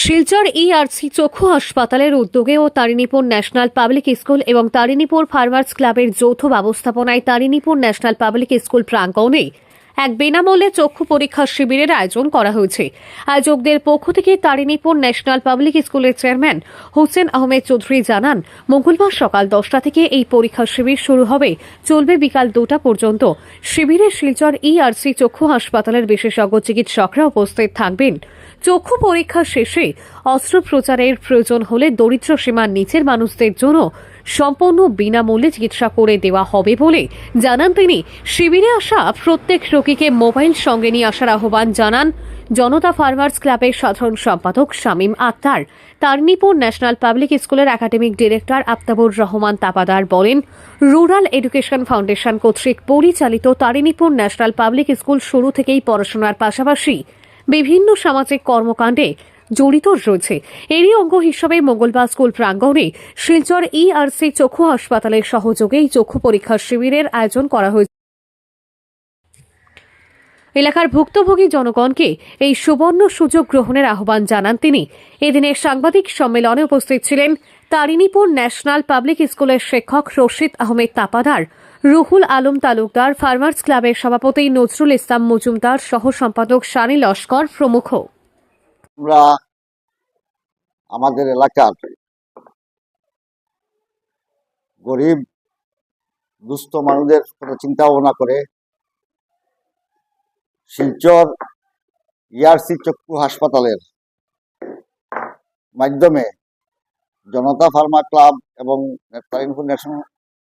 Silchar ERC চক্ষু হাসপাতালের উদ্যোগে ও তারিণীপুর ন্যাশনাল পাবলিক স্কুল এবং তারিণীপুর ফার্মার্স ক্লাবের যৌথ ব্যবস্থাপনায় তারিণীপুর ন্যাশনাল পাবলিক স্কুল প্রাঙ্গণে এক বিনামূল্যে চক্ষু পরীক্ষা শিবিরের আয়োজন করা হয়েছে। আয়োজকদের পক্ষ থেকে তারিণীপুর ন্যাশনাল পাবলিক স্কুলের চেয়ারম্যান হোসেন আহমেদ চৌধুরী জানান, মঙ্গলবার সকাল দশটা থেকে এই পরীক্ষা শিবির শুরু হবে। চলবে বিকাল দুটা পর্যন্ত। শিবিরে শিলচর ইআরসি চক্ষু হাসপাতালের বিশেষজ্ঞ চিকিৎসকরা উপস্থিত থাকবেন। চক্ষু পরীক্ষা শেষে অস্ত্রোপচারের প্রয়োজন হলে দরিদ্র সীমার নিচের মানুষদের জন্য সম্পূর্ণ বিনামূল্যে চিকিৎসা করে দেওয়া হবে বলে জানান তিনি। শিবিরে আসা প্রত্যেক রোগীকে মোবাইল সঙ্গে নিয়ে আসার আহ্বান জানান জনতা ফার্মার্স ক্লাবের সাধারণ সম্পাদক শামীম আক্তার। তারনিপুর ন্যাশনাল পাবলিক স্কুলের একাডেমিক ডিরেক্টর আফতাবুর রহমান তাপাদার বলেন, রুরাল এডুকেশন ফাউন্ডেশন কর্তৃক পরিচালিত তারিণীপুর ন্যাশনাল পাবলিক স্কুল শুরু থেকেই পড়াশোনার পাশাপাশি বিভিন্ন সামাজিক কর্মকাণ্ডে জড়িত রয়েছে। এরই অঙ্গ হিসাবে মঙ্গলবার স্কুল প্রাঙ্গণে শিলচর ইআরসি চক্ষু হাসপাতালের সহযোগে এই চক্ষু পরীক্ষা শিবিরের আয়োজন করা হয়েছে। এলাকার ভুক্তভোগী জনগণকে এই সুবর্ণ সুযোগ গ্রহণের আহ্বান জানান তিনি। এদিনের সাংবাদিক সম্মেলনে উপস্থিত ছিলেন তারিণীপুর ন্যাশনাল পাবলিক স্কুলের শিক্ষক রশিদ আহমেদ তাপাদার, রুহুল আলম তালুকদার, ফার্মার্স ক্লাবের সভাপতি নজরুল ইসলাম মজুমদার সহ সম্পাদক শানি লস্কর প্রমুখ। আমরা আমাদের এলাকার গরিব, দুস্থ মানুষদের কথা চিন্তা ভাবনা করে শিলচর ইয়ারসি চক্ষু হাসপাতালের মাধ্যমে জনতা ফার্মা ক্লাব এবং তারিণপুর ন্যাশনাল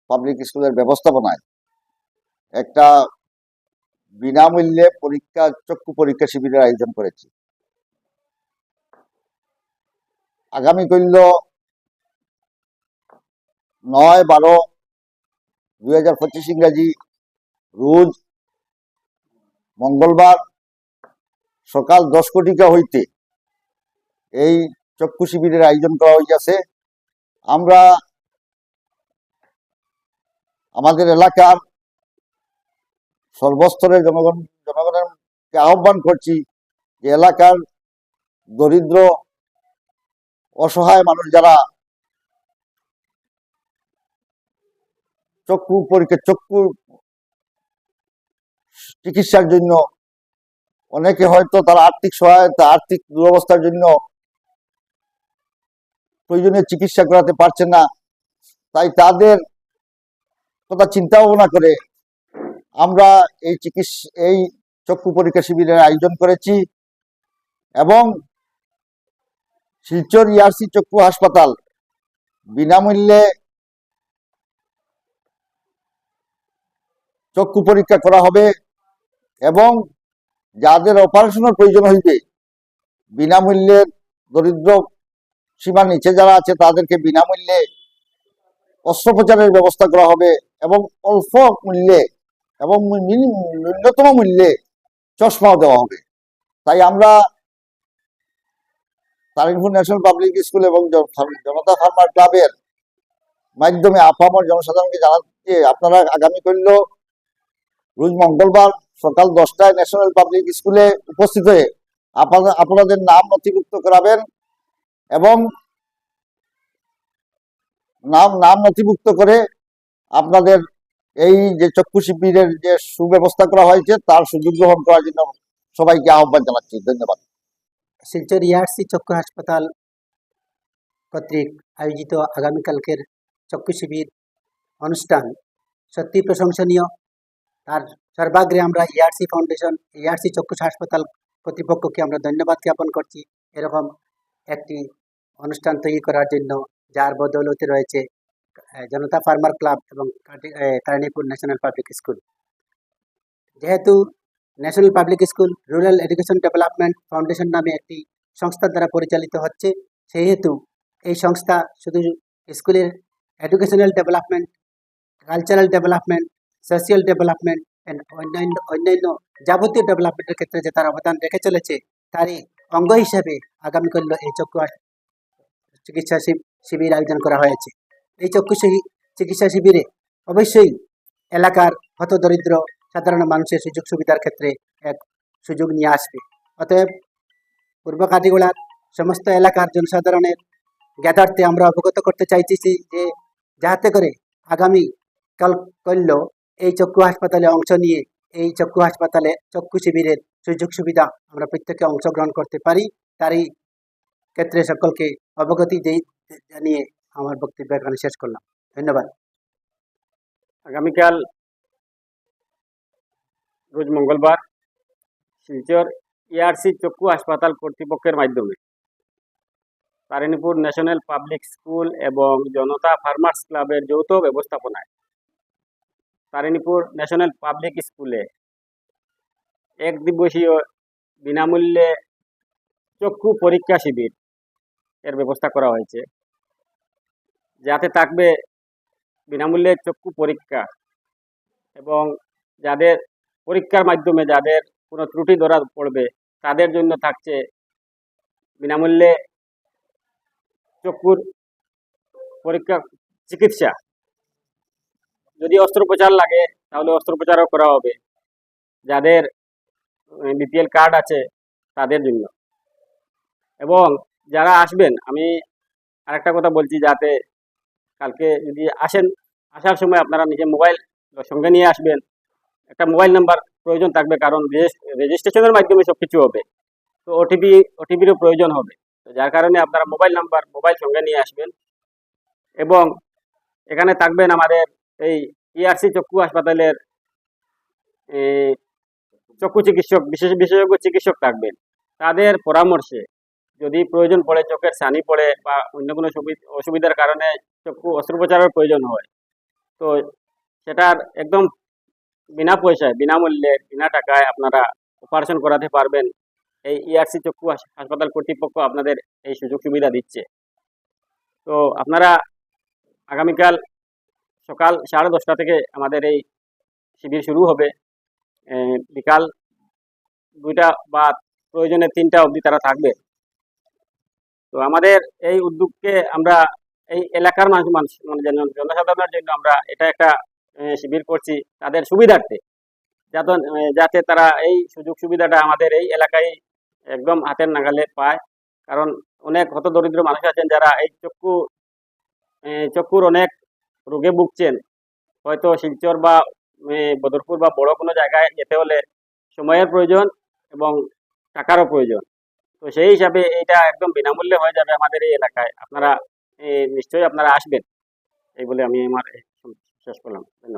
পাবলিক স্কুলের ব্যবস্থাপনায় একটা বিনামূল্যে পরীক্ষা, চক্ষু পরীক্ষা শিবিরের আয়োজন করেছি। আগামী করল নয় বারো দুই হাজার পঁচিশ ইংরাজি রোজ মঙ্গলবার সকাল দশ কোটিকা হইতে এই চক্ষু শিবিরের আয়োজন করা হইয়াছে। আমরা আমাদের এলাকার সর্বস্তরের জনগণ জনগণের আহ্বান করছি যে এলাকার দরিদ্র অসহায় মানুষ যারা চক্ষু পরীক্ষা, চক্ষু চিকিৎসার জন্য অনেকে হয়তো তারা আর্থিক সহায়তা, আর্থিক দুরবস্থার জন্য প্রয়োজনীয় চিকিৎসা করাতে পারছে না। তাই তাদের কথা চিন্তা ভাবনা করে আমরা এই চিকিৎসা, এই চক্ষু পরীক্ষা শিবিরের আয়োজন করেছি এবং শিলচর ইয়ারসি চক্ষু হাসপাতাল। বিনামূল্যে চক্ষু পরীক্ষা করা হবে এবং যাদের অপারেশনের প্রয়োজন হইবে বিনামূল্যে দরিদ্র সীমার নিচে যারা আছে, তাদেরকে বিনামূল্যে অস্ত্রোপচারের ব্যবস্থা করা হবে এবং অল্প মূল্যে এবং ন্যূনতম মূল্যে চশমাও দেওয়া হবে। তাই আমরা তারিণপুর ন্যাশনাল পাবলিক স্কুল এবং জনতা ফার্মার ক্লাবের মাধ্যমে আপামর জনসাধারণকে জানাচ্ছি, আপনারা আগামী করল রোজ মঙ্গলবার সকাল দশটায় ন্যাশনাল পাবলিক স্কুলে উপস্থিত হয়ে আপনাদের নাম নথিভুক্ত করাবেন এবং নাম নাম নথিভুক্ত করে আপনাদের এই যে চক্ষু শিবিরের যে সুব্যবস্থা করা হয়েছে, তার সুযোগ গ্রহণ করার জন্য সবাইকে আহ্বান জানাচ্ছি। ধন্যবাদ। শিলচর ইয়ারসি চক্ষু হাসপাতাল কর্তৃক আয়োজিত আগামীকালকের চক্ষু শিবির অনুষ্ঠান। সত্যি প্রশংসনীয়। তার সর্বাগ্রে আমরা ইয়ারসি ফাউন্ডেশন ইয়ারসি চক্ষু হাসপাতাল কর্তৃপক্ষকে আমরা ধন্যবাদ জ্ঞাপন করছি। এরকম একটি অনুষ্ঠান তৈরি করার জন্য যার বদৌলতে রয়েছে জনতা ফার্মার ক্লাব এবং তারিণীপুর ন্যাশনাল পাবলিক স্কুল। যেহেতু national public school rural education development foundation নামে একটি সংস্থার দ্বারা পরিচালিত হচ্ছে। সেহেতু এই সংস্থা শুধু স্কুলের educational development cultural development social development অন্যান্য অন্যান্য যাবতীয় ডেভেলপমেন্টের ক্ষেত্রে যে তার অবদান রেখে চলেছে, তারই অঙ্গ হিসেবে আগামীকাল এই চক্ষু চিকিৎসা শিব- শিবির আয়োজন করা হয়েছে। এই চক্ষু চিকিৎসা শিবিরে অবশ্যই এলাকার হতদরিদ্র সাধারণ মানুষের সুযোগ সুবিধার ক্ষেত্রে এক সুযোগ নিয়ে আসবে। অতএব পূর্ব কাটিগোড়ার সমস্ত এলাকার জনসাধারণের জ্ঞাতার্থে আমরা অবগত করতে চাইতেছি যে যাতে করে আগামী কাল করল এই চক্ষু হাসপাতালে অংশ নিয়ে এই চক্ষু হাসপাতালে চক্ষু শিবিরের সুযোগ সুবিধা আমরা প্রত্যেকে অংশগ্রহণ করতে পারি, তারই ক্ষেত্রে সকলকে অবগতি জানিয়ে আমার বক্তব্য এখানে শেষ করলাম। ধন্যবাদ। আগামীকাল রোজ মঙ্গলবার শিলচর ইআরসি চক্ষু হাসপাতাল কর্তৃপক্ষের মাধ্যমে। তারিণীপুর ন্যাশনাল পাবলিক স্কুল এবং জনতা ফার্মার্স ক্লাবের যৌথ ব্যবস্থাপনায় তারিণীপুর ন্যাশনাল পাবলিক স্কুলে এক দিবসীয় বিনামূল্যে চক্ষু পরীক্ষা শিবির এর ব্যবস্থা করা হয়েছে। যাতে থাকবে বিনামূল্যে চক্ষু পরীক্ষা এবং যাদের পরীক্ষার মাধ্যমে যাদের কোনো ত্রুটি ধরা পড়বে, তাদের জন্য থাকছে বিনামূল্যে চক্ষুর পরীক্ষা, চিকিৎসা। যদি অস্ত্রোপচার লাগে, তাহলে অস্ত্রোপচারও করা হবে। যাদের বিপিএল কার্ড আছে, তাদের জন্য। এবং যারা আসবেন, আমি আরেকটা কথা বলছি যাতে কালকে যদি আসেন, আসার সময় আপনারা নিজের মোবাইল সঙ্গে নিয়ে আসবেন। একটা মোবাইল নাম্বার প্রয়োজন থাকবে, কারণ রেজিস্ট্রেশনের মাধ্যমে সব কিছু হবে। তো ওটিপি ওটিপিরও প্রয়োজন হবে। তো যার কারণে আপনারা মোবাইল নাম্বার, মোবাইল সঙ্গে নিয়ে আসবেন। এবং এখানে থাকবেন আমাদের এই ইআরসি চক্ষু হাসপাতালের চক্ষু চিকিৎসক, বিশেষ, বিশেষজ্ঞ চিকিৎসক থাকবেন। তাদের পরামর্শে যদি প্রয়োজন পড়ে, চোখের ছানি পড়ে বা অন্য কোনো সুবি- অসুবিধার কারণে চক্ষু অস্ত্রোপচারের প্রয়োজন হয়, তো সেটার একদম বিনা পয়সায় বিনামূল্যে বিনা টাকায় আপনারা অপারেশন করাতে পারবেন। এই ইআরসি চক্ষু হাসপাতাল কর্তৃপক্ষ আপনাদের এই সুযোগ সুবিধা দিচ্ছে। তো আপনারা আগামীকাল সকাল সাড়ে দশটা থেকে আমাদের এই শিবির শুরু হবে। বিকাল দুইটা বা প্রয়োজনে তিনটা অবধি তারা থাকবে। তো আমাদের এই উদ্যোগকে আমরা এই এলাকার মানুষ মানুষ মানে জনসাধারণের জন্য আমরা এটা একটা শিবির করছি তাদের সুবিধার্থে। যাতে যাতে তারা এই সুযোগ সুবিধাটা আমাদের এই এলাকায় একদম হাতের নাগালে পায়। কারণ অনেক হতদরিদ্র মানুষ আছেন যারা এই চক্ষু চক্ষুর অনেক রোগে ভুগছেন। হয়তো শিলচর বা বদরপুর বা বড় কোনো জায়গায় যেতে হলে সময়ের প্রয়োজন এবং টাকারও প্রয়োজন। তো সেই হিসাবে এটা একদম বিনামূল্যে হয়ে যাবে আমাদের এই এলাকায়। আপনারা নিশ্চয়ই আপনারা আসবেন। এই বলে আমি আমার এ, শেষ করলাম ধন্যবাদ